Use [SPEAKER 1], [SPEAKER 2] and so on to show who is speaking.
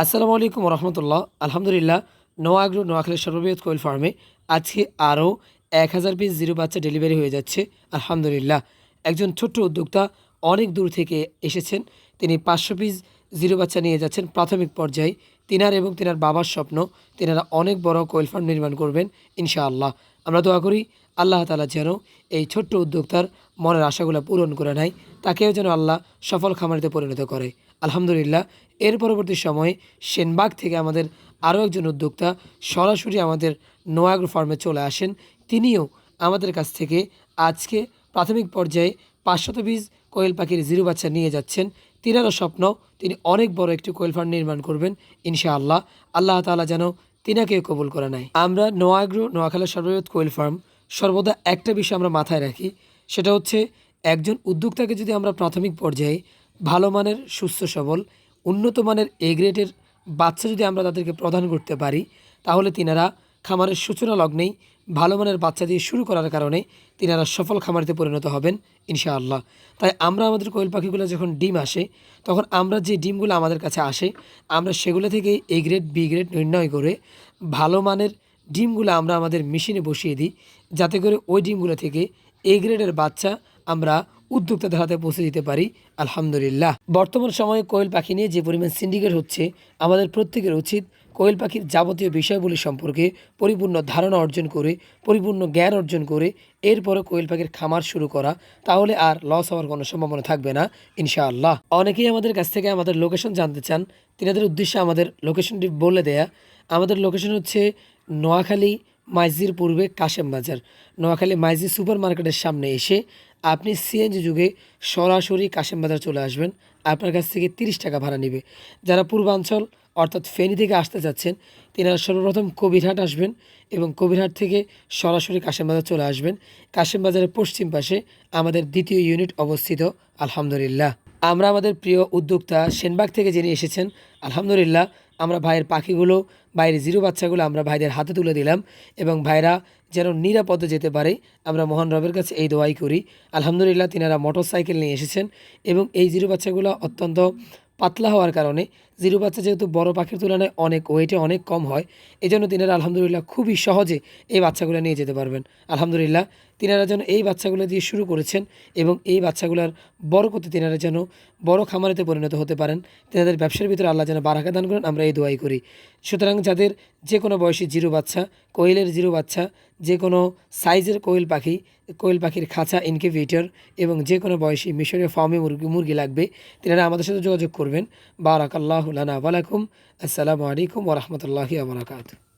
[SPEAKER 1] আসসালামু আলাইকুম রহমতুল্লাহ আলহামদুলিল্লাহ নোয়াগ্রো নোয়াখালীর সর্ববৃহৎ কোয়েল ফার্মে আজকে আরও এক হাজার পিস জিরো বাচ্চা ডেলিভারি হয়ে যাচ্ছে। আলহামদুলিল্লাহ, একজন ছোট্ট উদ্যোক্তা অনেক দূর থেকে এসেছেন। তিনি পাঁচশো পিস জিরো বাচ্চা নিয়ে যাচ্ছেন প্রাথমিক পর্যায়ে। তিনার এবং তিনার বাবার স্বপ্ন, তিনারা অনেক বড় কোয়েল ফার্ম নির্মাণ করবেন, ইনশাআল্লাহ। আমরা দোয়া করি আল্লাহ তালা যেন এই ছোট্ট উদ্যোক্তার মনের আশাগুলো পূরণ করে নেয়, তাকেও যেন আল্লাহ সফল খামারিতে পরিণত করে। আলহামদুলিল্লাহ, এর পরবর্তী সময়ে সেনবাগ থেকে আমাদের আরও একজন উদ্যোক্তা সরাসরি আমাদের নোয়াগ্রো ফার্মে চলে আসেন। তিনিও আমাদের কাছ থেকে আজকে প্রাথমিক পর্যায়ে পাঁচশত বীজ কোয়েল পাখির জিরো বাচ্চা নিয়ে যাচ্ছেন। তিনারও স্বপ্ন, তিনি অনেক বড় একটি কোয়েল ফার্ম নির্মাণ করবেন, ইনশাআল্লাহ। আল্লাহ তাআলা যেন তিনাকে কবুল করে নেয়। আমরা নোয়াগ্রো, নোয়াখালীর সর্ববৃহৎ কোয়েল ফার্ম, সর্বদা একটা বিষয় আমরা মাথায় রাখি, সেটা হচ্ছে একজন উদ্যোক্তাকে যদি আমরা প্রাথমিক পর্যায়ে ভালো মানের, সুস্থ সবল, উন্নত মানের এ গ্রেডের বাচ্চা যদি আমরা তাদেরকে প্রদান করতে পারি, তাহলে তিনারা খামারের সূচনা লগ্নেই ভালো মানের বাচ্চা দিয়ে শুরু করার কারণে তিনারা সফল খামারিতে পরিণত হবেন, ইনশাআল্লাহ। তাই আমরা আমাদের কোয়েল পাখিগুলো যখন ডিম আসে, তখন আমরা যে ডিমগুলো আমাদের কাছে আসে, আমরা সেগুলো থেকে এ গ্রেড বি গ্রেড নির্ণয় করে ভালো মানের ডিমগুলো আমরা আমাদের মেশিনে বসিয়ে দিই, যাতে করে ওই ডিমগুলো থেকে এ গ্রেডের বাচ্চা আমরা উদ্যোক্তাদের হাতে পৌঁছে দিতে পারি, আলহামদুলিল্লাহ। বর্তমান সময়ে কোয়েল পাখি নিয়ে যে পরিমাণ সিন্ডিকেট হচ্ছে, আমাদের প্রত্যেকের উচিত কোয়েল পাখির যাবতীয় বিষয়গুলি সম্পর্কে পরিপূর্ণ ধারণা অর্জন করে, পরিপূর্ণ জ্ঞান অর্জন করে এরপরে কোয়েল পাখির খামার শুরু করা, তাহলে আর লস হওয়ার কোনো সম্ভাবনা থাকবে না, ইনশাআল্লাহ। অনেকেই আমাদের কাছ থেকে আমাদের লোকেশন জানতে চান, তিনাদের উদ্দেশ্যে আমাদের লোকেশনটি বলে দেয়া। আমাদের লোকেশন হচ্ছে নোয়াখালী মাইজির পূর্বে কাশেম বাজার, নোয়াখালী মাইজি সুপার মার্কেটের সামনে এসে আপনি সিএনজি যুগে সরাসরি কাশেম বাজার চলে আসবেন। আপনার কাছ থেকে তিরিশ টাকা ভাড়া নেবে। যারা পূর্বাঞ্চল, অর্থাৎ ফেনী থেকে আসতে যাচ্ছেন, তিনারা সর্বপ্রথম কবিরহাট আসবেন এবং কবিরহাট থেকে সরাসরি কাশেম বাজার চলে আসবেন। কাশেম বাজারের পশ্চিম পাশে আমাদের দ্বিতীয় ইউনিট অবস্থিত, আলহামদুলিল্লাহ। আমরা আমাদের প্রিয় উদ্যোক্তা সেনবাগ থেকে যিনি এসেছেন, আলহামদুলিল্লাহ আমরা ভাইয়ের পাখিগুলো বাইরের জিরো বাচ্চাগুলো আমরা ভাইদের হাতে তুলে দিলাম এবং ভাইরা যেন নিরাপদে যেতে পারে, আমরা মহান রবের কাছে এই দোয়াই করি। আলহামদুলিল্লাহ, তিনারা মোটর সাইকেল নিয়ে এসেছেন এবং এই জিরো বাচ্চাগুলো অত্যন্ত পাতলা হওয়ার কারণে জিরো বাচ্চা যেহেতু বড় পাখির তুলনায় অনেক ওয়েটে অনেক কম হয় এই জন্য তিনারা আলহামদুলিল্লাহ খুবই সহজে এই বাচ্চাগুলো নিয়ে যেতে পারবেন। আলহামদুলিল্লাহ, তিনারা যেন এই বাচ্চাগুলো দিয়ে শুরু করেছেন এবং এই বাচ্চাগুলোর বড় করতে তিনারা যেন বড় খামারেতে পরিণত হতে পারেন। তিনাদের ব্যবসার ভিতরে আল্লাহ যেন বারাকা দান করেন, আমরা এই দোয়াই করি। সুতরাং যাদের যে কোনো বয়সী জিরো বাচ্চা, কোয়েলের জিরো বাচ্চা, যে কোনো সাইজের কোয়েল পাখি, কোয়েল পাখির খাঁচা ইনকিউবেটর এবং যে কোনো বয়সী মিশরীয় ফার্মে মুরগি মুরগি লাগবে, তিনারা আমাদের সাথে যোগাযোগ করবেন। বারাকাল্লাহ الله لنا ولكم. السلام عليكم ورحمة الله وبركاته.